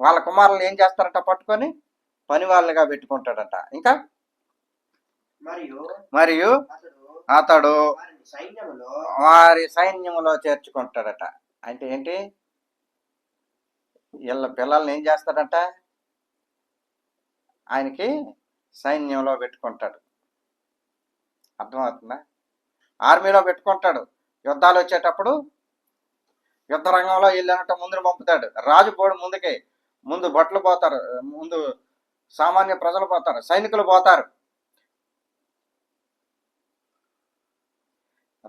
వాళ్ళ కుమారులు ఏం చేస్తారంట పట్టుకొని? పని వాళ్ళుగా పెట్టుకుంటాడంట. ఇంకా? మరియు మరియు అతడు వారి సైన్యములో చేర్చుకుంటాడట. అంటే ఏంటి? వీళ్ళ పిల్లల్ని ఏం చేస్తాడంట? ఆయనకి సైన్యంలో పెట్టుకుంటాడు. అర్థమవుతుందా? ఆర్మీలో పెట్టుకుంటాడు. యుద్ధాలు వచ్చేటప్పుడు యుద్ధ రంగంలో వెళ్ళినట్టు ముందు పంపుతాడు. రాజు పోడు ముందుకే. ముందు భట్లు పోతారు ముందు సామాన్య ప్రజలు పోతారు సైనికులు పోతారు.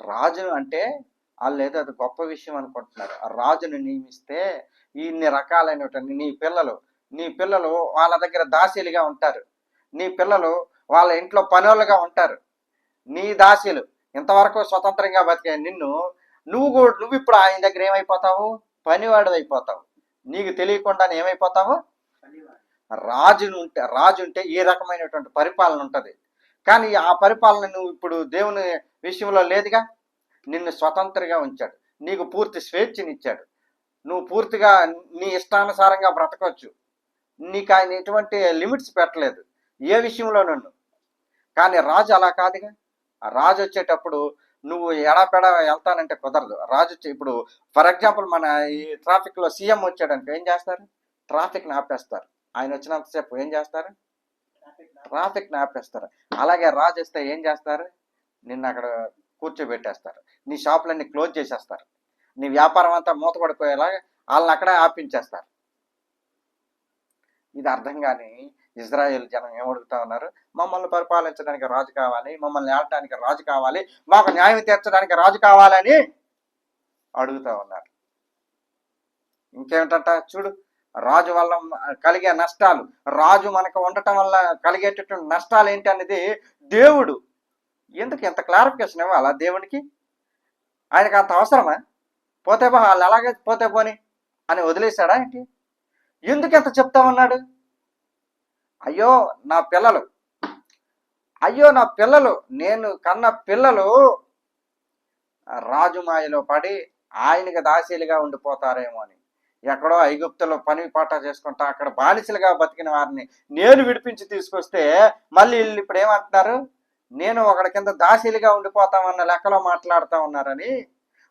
రాజు అంటే వాళ్ళు ఏదో అది గొప్ప విషయం అనుకుంటున్నారు. ఆ రాజును నియమిస్తే ఇన్ని రకాలైనటువంటి నీ పిల్లలు నీ పిల్లలు వాళ్ళ దగ్గర దాసీలుగా ఉంటారు. నీ పిల్లలు వాళ్ళ ఇంట్లో పనులుగా ఉంటారు. నీ దాసీలు ఇంతవరకు స్వతంత్రంగా బతికే నిన్ను నువ్వు కూడా నువ్వు ఇప్పుడు ఆయన దగ్గర ఏమైపోతావు? పనివాడు అయిపోతావు నీకు తెలియకుండానే ఏమైపోతావు? పనివాడు. రాజును ఉంటే రాజు ఉంటే ఏ రకమైనటువంటి పరిపాలన ఉంటుంది. కానీ ఆ పరిపాలన నువ్వు ఇప్పుడు దేవుని విషయంలో లేదుగా? నిన్ను స్వతంత్రంగా ఉంచాడు. నీకు పూర్తి స్వేచ్ఛనిచ్చాడు. నువ్వు పూర్తిగా నీ ఇష్టానుసారంగా బ్రతకవచ్చు నీకు ఆయన ఎటువంటి లిమిట్స్ పెట్టలేదు. ఏ విషయంలో నన్ను? కానీ రాజు అలా కాదుగా? రాజు వచ్చేటప్పుడు నువ్వు ఎడాపెడ వెళ్తానంటే కుదరదు. రాజు వచ్చి ఇప్పుడు ఫర్ ఎగ్జాంపుల్ మన ఈ ట్రాఫిక్లో సీఎం వచ్చాడనుకో ఏం చేస్తారు? ట్రాఫిక్ని ఆపేస్తారు. ఆయన వచ్చినంతసేపు ఏం చేస్తారు? ట్రాఫిక్ని ఆపేస్తారు. అలాగే రాజు వస్తే ఏం చేస్తారు? నిన్ను అక్కడ కూర్చోబెట్టేస్తారు. నీ షాపులన్నీ క్లోజ్ చేసేస్తారు. నీ వ్యాపారం అంతా మూతపడిపోయేలాగా వాళ్ళని అక్కడే ఆపించేస్తారు. ఇది అర్థం కానీ ఇజ్రాయెల్ జనం ఏమడుగుతా ఉన్నారు? మమ్మల్ని పరిపాలించడానికి రాజు కావాలి మమ్మల్ని ఆడటానికి రాజు కావాలి మాకు న్యాయం తీర్చడానికి రాజు కావాలని అడుగుతా ఉన్నారు. ఇంకేమిటంట? చూడు రాజు వల్ల కలిగే నష్టాలు. రాజు మనకు ఉండటం వల్ల కలిగేటటువంటి నష్టాలు ఏంటి అనేది దేవుడు. ఎందుకు ఎంత క్లారిఫికేషన్ ఇవ్వాలా దేవుడికి ఆయనకు అంత అవసరమా? పోతే బా వాళ్ళు అలాగే పోతే పోని అని వదిలేశాడా ఏంటి? ఎందుకు ఎంత చెప్తా ఉన్నాడు? అయ్యో నా పిల్లలు. అయ్యో నా పిల్లలు. నేను కన్న పిల్లలు రాజుమాయలో పడి ఆయనకి దాసీలుగా ఉండిపోతారేమో అని. ఎక్కడో ఐగుప్తులో పని పాట చేసుకుంటా అక్కడ బానిసలుగా బతికిన వారిని నేను విడిపించి తీసుకొస్తే మళ్ళీ వీళ్ళు ఇప్పుడు ఏమంటున్నారు? నేను ఒకడి కింద దాసీలుగా ఉండిపోతామన్న లెక్కలో మాట్లాడుతా ఉన్నారని.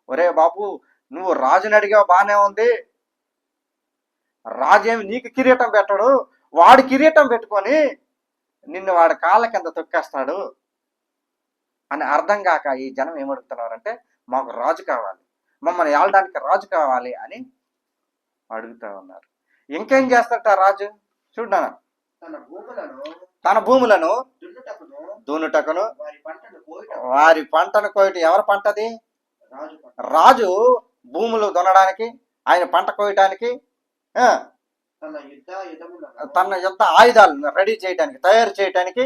ఒరే బాబు నువ్వు రాజుని అడిగా బానే ఉంది. రాజేమి నీకు కిరీటం పెట్టడు? వాడు కిరీటం పెట్టుకొని నిన్ను వాడి కాళ్ళ కింద తొక్కేస్తాడు అని అర్థం కాక ఈ జనం ఏమడుగుతున్నారంటే మాకు రాజు కావాలి మమ్మల్ని ఏలడానికి రాజు కావాలి అని అడుగుతా ఉన్నారు. ఇంకేం చేస్తాడట ఆ రాజు? చూడనా తన భూములను తన భూములను దున్నుటకును దూనుటకును వారి పంటను కోయటకు వారి పంటను కోయటం ఎవరి పంటది? రాజు భూములు దున్నడానికి ఆయన పంట కోయటానికి తన యుద్ధ ఆయుధాలను రెడీ చేయడానికి తయారు చేయడానికి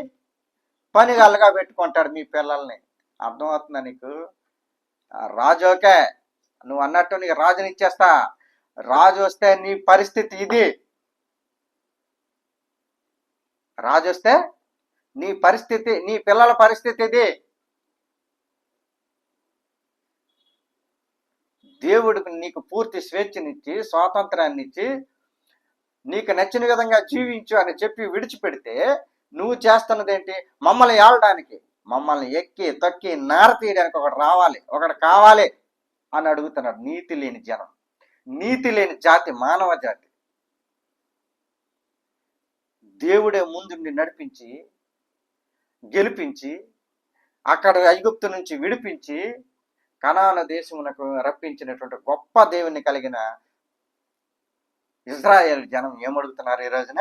పనిగాళ్ళుగా పెట్టుకుంటాడు మీ పిల్లల్ని. అర్థమవుతుందా నీకు? రాజు ఓకే. నువ్వు అన్నట్టు నీకు రాజుని ఇచ్చేస్తా. రాజు వస్తే నీ పరిస్థితి ఇది. రాజు వస్తే నీ పరిస్థితి నీ పిల్లల పరిస్థితి ఇది. దేవుడికి నీకు పూర్తి స్వేచ్ఛనిచ్చి స్వాతంత్రాన్ని ఇచ్చి నీకు నచ్చిన విధంగా జీవించు అని చెప్పి విడిచిపెడితే నువ్వు చేస్తున్నది ఏంటి మమ్మల్ని ఏడడానికి మమ్మల్ని ఎక్కి తొక్కి నార తీయడానికి ఒకటి రావాలి. ఒకటి కావాలి అని అడుగుతున్నాడు నీతి లేని జనం. నీతి లేని జాతి మానవ జాతి. దేవుడే ముందుండి నడిపించి గెలిపించి అక్కడ ఐగుప్తు నుంచి విడిపించి కనాన దేశమునకు రప్పించినటువంటి గొప్ప దేవుని కలిగిన ఇజ్రాయెల్ జనం ఏమడుగుతున్నారు ఈ రోజున?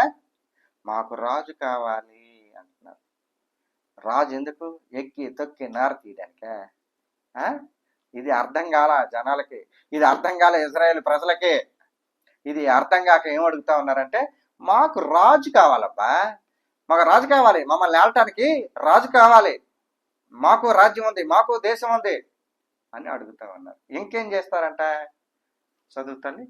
మాకు రాజు కావాలి అంటున్నారు. రాజు ఎందుకు? ఎక్కి తొక్కి నార తీయడానిక? ఇది అర్థం కాల జనాలకి? ఇది అర్థం కాల ఇజ్రాయెల్ ప్రజలకి? ఇది అర్థం కాక ఏమడుగుతా ఉన్నారంటే మాకు రాజు కావాలబ్బా. మాకు రాజు కావాలి. మమ్మల్ని ఏలటానికి రాజు కావాలి. మాకు రాజ్యం ఉంది మాకు దేశం ఉంది అని అడుగుతా ఉన్నారు. ఇంకేం చేస్తారంట? చదువుతాను మీ కుమార్తెలను ఆ మీ కుమార్తెలను భక్ష్య ఆ భక్ష్యకారిణులు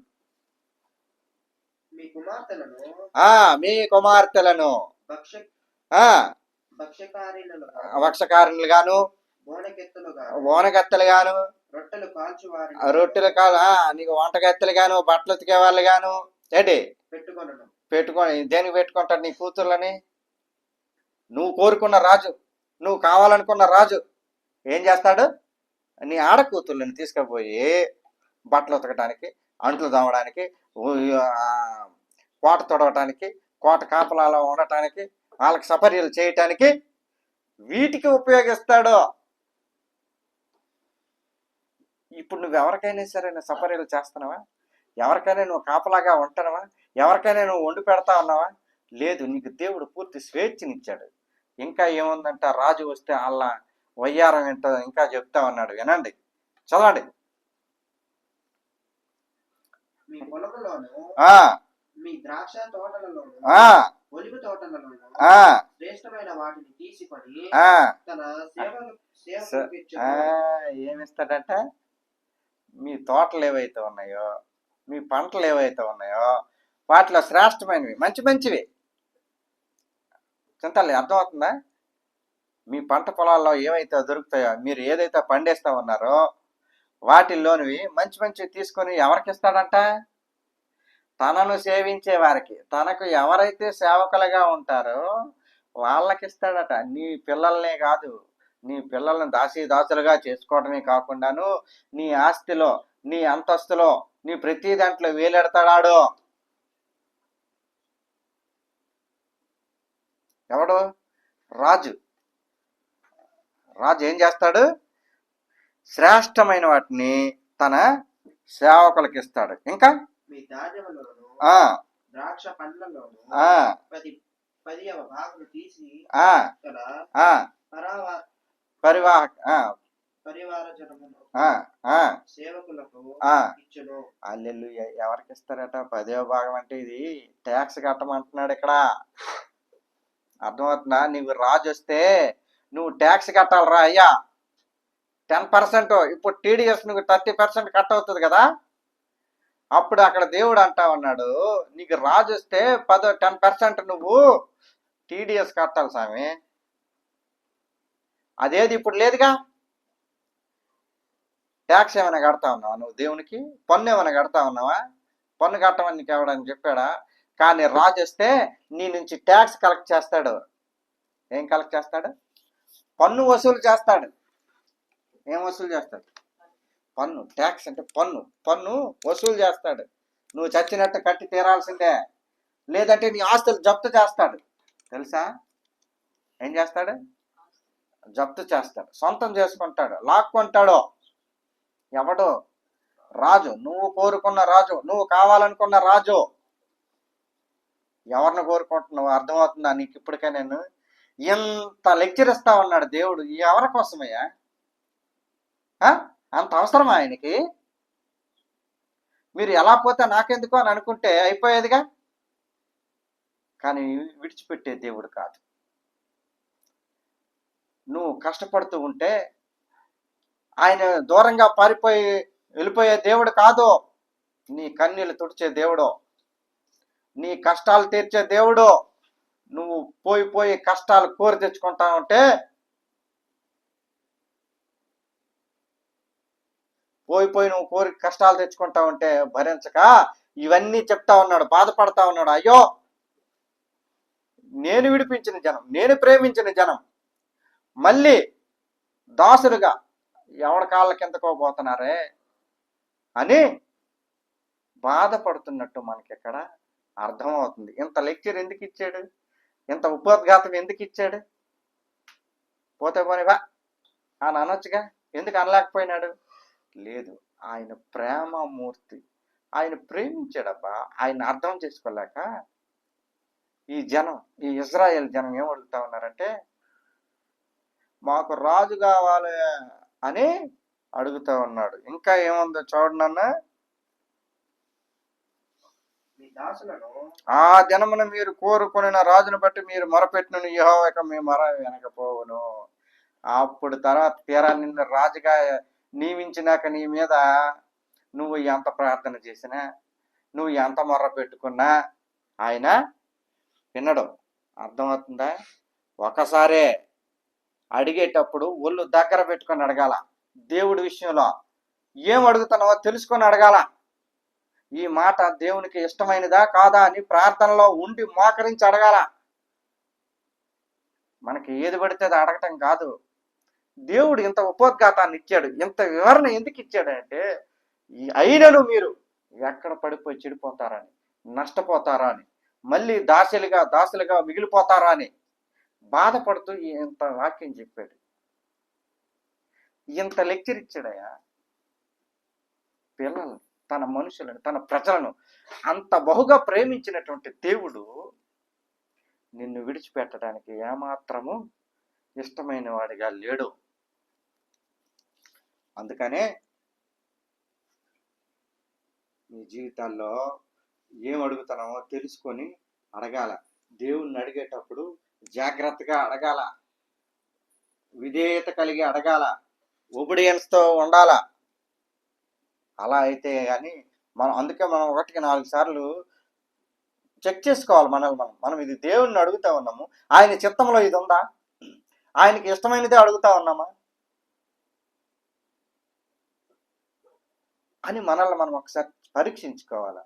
వక్షకారులు గాను బోనకెత్తులుగా ఓనగత్తెలు గాను రొట్టెలు ఆ, నీకు వంటగత్తెలు గాను బట్టలు ఉతికే వాళ్ళు గాను ఏంటి పెట్టుకొని దేనికి పెట్టుకుంటాడు నీ కూతుర్లని? నువ్వు కోరుకున్న రాజు నువ్వు కావాలనుకున్న రాజు ఏం చేస్తాడు? నీ ఆడ కూతుర్లని తీసుకుపోయి బట్టలు ఉతకడానికి అంట్లు తవ్వడానికి కోట తొడవటానికి కోట కాపలాలో ఉండటానికి వాళ్ళకి సపర్యలు చేయటానికి వీటికి ఉపయోగిస్తాడు. ఇప్పుడు నువ్వు ఎవరికైనా సరే నువ్వు సపర్యలు చేస్తున్నావా? ఎవరికైనా నువ్వు కాపలాగా ఉంటున్నావా ఎవరికైనా నువ్వు వండి పెడతా ఉన్నావా? లేదు నీకు దేవుడు పూర్తి స్వేచ్ఛనిచ్చాడు. ఇంకా ఏముందంట? రాజు వస్తే వాళ్ళ వయ్యారం ఏంటో ఇంకా చెప్తా ఉన్నాడు. వినండి. చదవండి. మీ ద్రాక్ష తోటలలోను ఒలివ తోటలలోను శ్రేష్టమైన వాటిని ఆ. తన. ఏమిస్తాడంట? మీ తోటలు ఏవైతే ఉన్నాయో మీ పంటలు ఏవైతే ఉన్నాయో వాటిలో శ్రేష్టమైనవి మంచి మంచివి. చింతలే అర్థమవుతుందా? మీ పంట పొలాల్లో ఏవైతే దొరుకుతాయో మీరు ఏదైతే పండిస్తా ఉన్నారో వాటిల్లోనివి మంచి మంచివి తీసుకొని ఎవరికి ఇస్తాడంట? తనను సేవించే వారికి. తనకు ఎవరైతే సేవకులుగా ఉంటారో వాళ్ళకి ఇస్తాడట. నీ పిల్లల్నే కాదు. నీ పిల్లల్ని దాసి దాసులుగా చేసుకోవడమే కాకుండాను నీ ఆస్తిలో నీ అంతస్తులో నీ ప్రతి దాంట్లో వేలెడతాడాడు. ఎవడు? రాజు. రాజు ఏం చేస్తాడు? శ్రేష్టమైన వాటిని తన సేవకులకు ఇస్తాడు ఇంకా ద్రాక్ష తీసి పరివాహక అల్లెల్లు ఎవరికి ఇస్తారట పదో భాగం అంటే ఇది ట్యాక్స్ కట్టమంటున్నాడు ఇక్కడ. అర్థమవుతుందా? నీవు రాజు వస్తే నువ్వు ట్యాక్స్ కట్టాలరా అయ్యా. టెన్ పర్సెంట్ ఇప్పుడు టీడీఎస్ నువ్వు థర్టీ పర్సెంట్ కట్ అవుతుంది కదా? అప్పుడు అక్కడ దేవుడు అంటా ఉన్నాడు నీకు రాజు వస్తే పదో టెన్ పర్సెంట్ నువ్వు టీడీఎస్ కట్టాలి స్వామి. అదేది ఇప్పుడు లేదుగా? ట్యాక్స్ ఏమైనా కడతా ఉన్నావా నువ్వు దేవునికి? పన్ను ఏమైనా కడతా ఉన్నావా? పన్ను కట్టమని నీకు ఎవడని చెప్పాడా? కానీ రాజు వస్తే నీ నుంచి ట్యాక్స్ కలెక్ట్ చేస్తాడు. ఏం కలెక్ట్ చేస్తాడు? పన్ను వసూలు చేస్తాడు. ఏం వసూలు చేస్తాడు? పన్ను ట్యాక్స్ అంటే పన్ను. పన్ను వసూలు చేస్తాడు. నువ్వు చచ్చినట్టు కట్టి తీరాల్సిందే. లేదంటే నీ ఆస్తులు జప్తు చేస్తాడు. తెలుసా? ఏం చేస్తాడు? జప్తు చేస్తాడు. సొంతం చేసుకుంటాడు. లాక్కుంటాడు? ఎవడు? రాజు. నువ్వు కోరుకున్న రాజు. నువ్వు కావాలనుకున్న రాజు. ఎవరిని కోరుకుంటున్నావు? అర్థమవుతుందా నీకు ఇప్పటికే నేను? ఎంత లెక్చర్ ఇస్తా ఉన్నాడు దేవుడు. ఎవరి కోసమయ్యా? అంత అవసరమా ఆయనకి? మీరు ఎలా పోతే నాకెందుకు అని అనుకుంటే అయిపోయేదిగా? కానీ విడిచిపెట్టే దేవుడు కాదు. నువ్వు కష్టపడుతూ ఉంటే ఆయన దూరంగా పారిపోయి వెళ్ళిపోయే దేవుడు కాదు. నీ కన్నీళ్ళు తుడిచే దేవుడు. నీ కష్టాలు తీర్చే దేవుడు. నువ్వు పోయి పోయి కష్టాలు కోరి తెచ్చుకుంటా ఉంటే పోయిపోయి నువ్వు కోరి కష్టాలు తెచ్చుకుంటా ఉంటే భరించక ఇవన్నీ చెప్తా ఉన్నాడు బాధపడతా ఉన్నాడు. అయ్యో నేను విడిపించిన జనం నేను ప్రేమించిన జనం. మళ్ళీ దాసులుగా ఎవడ కాళ్ళ కిందకోపోతున్నారే అని బాధపడుతున్నట్టు మనకి ఇక్కడ అర్థమవుతుంది. ఇంత లెక్చర్ ఎందుకు ఇచ్చాడు? ఇంత ఉపోద్ఘాతం ఎందుకు ఇచ్చాడు? పోతే పోనివా అని అనొచ్చుగా. ఎందుకు అనలేకపోయినాడు? లేదు. ఆయన ప్రేమమూర్తి. ఆయన ప్రేమించాడబ్బా. ఆయన అర్థం చేసుకోలేక ఈ జనం ఈ ఇజ్రాయెల్ జనం ఏం అడుగుతా ఉన్నారంటే మాకు రాజు కావాలి అని అడుగుతా ఉన్నాడు. ఇంకా ఏముందో దాసులను ఆ దినమున మీరు కోరుకొనిన రాజును బట్టి మీరు మొరపెట్టిన యెహోవాక మీ మొర వెనకపోవును అప్పుడు తర్వాత తీరా నిన్ను రాజుగా నియమించినాక నీ మీద నువ్వు ఎంత ప్రార్థన చేసినా నువ్వు ఎంత మొర్ర పెట్టుకున్నా ఆయన వినడు. అర్థమవుతుందా? ఒకసారే అడిగేటప్పుడు ఒళ్ళు దగ్గర పెట్టుకొని అడగాల. దేవుడి విషయంలో ఏం అడుగుతున్నావో తెలుసుకొని అడగాల. ఈ మాట దేవునికి ఇష్టమైనదా కాదా అని ప్రార్థనలో ఉండి మోకరించి అడగాల. మనకి ఏది పడితే అది అడగటం కాదు. దేవుడు ఇంత ఉపోద్ఘాతాన్ని ఇచ్చాడు ఇంత వివరణ ఎందుకు ఇచ్చాడంటే ఈ అయినను మీరు ఎక్కడ పడిపోయి చెడిపోతారని నష్టపోతారా అని మళ్ళీ దాసులుగా దాసులుగా మిగిలిపోతారా అని బాధపడుతూ ఇంత వాక్యం చెప్పాడు. ఇంత లెక్చర్ ఇచ్చాడయ్యా. పిల్లలు తన మనుషులను తన ప్రజలను అంత బహుగా ప్రేమించినటువంటి దేవుడు నిన్ను విడిచిపెట్టడానికి ఏమాత్రము ఇష్టమైన వాడిగా లేడు. అందుకనే మీ జీవితాల్లో ఏం అడుగుతున్నామో తెలుసుకొని అడగాల. దేవుణ్ణి అడిగేటప్పుడు జాగ్రత్తగా అడగాల. విధేయత కలిగి అడగాల. ఒబిడియన్స్తో ఉండాల. అలా అయితే కానీ మనం అందుకే మనం ఒకటికి నాలుగు సార్లు చెక్ చేసుకోవాలి మనల్ని మనం. మనం ఇది దేవుణ్ణి అడుగుతా ఉన్నాము. ఆయన చిత్తంలో ఇది ఉందా? ఆయనకి ఇష్టమైనదే అడుగుతా ఉన్నామా? అని మనల్ని మనం ఒకసారి పరీక్షించుకోవాలి?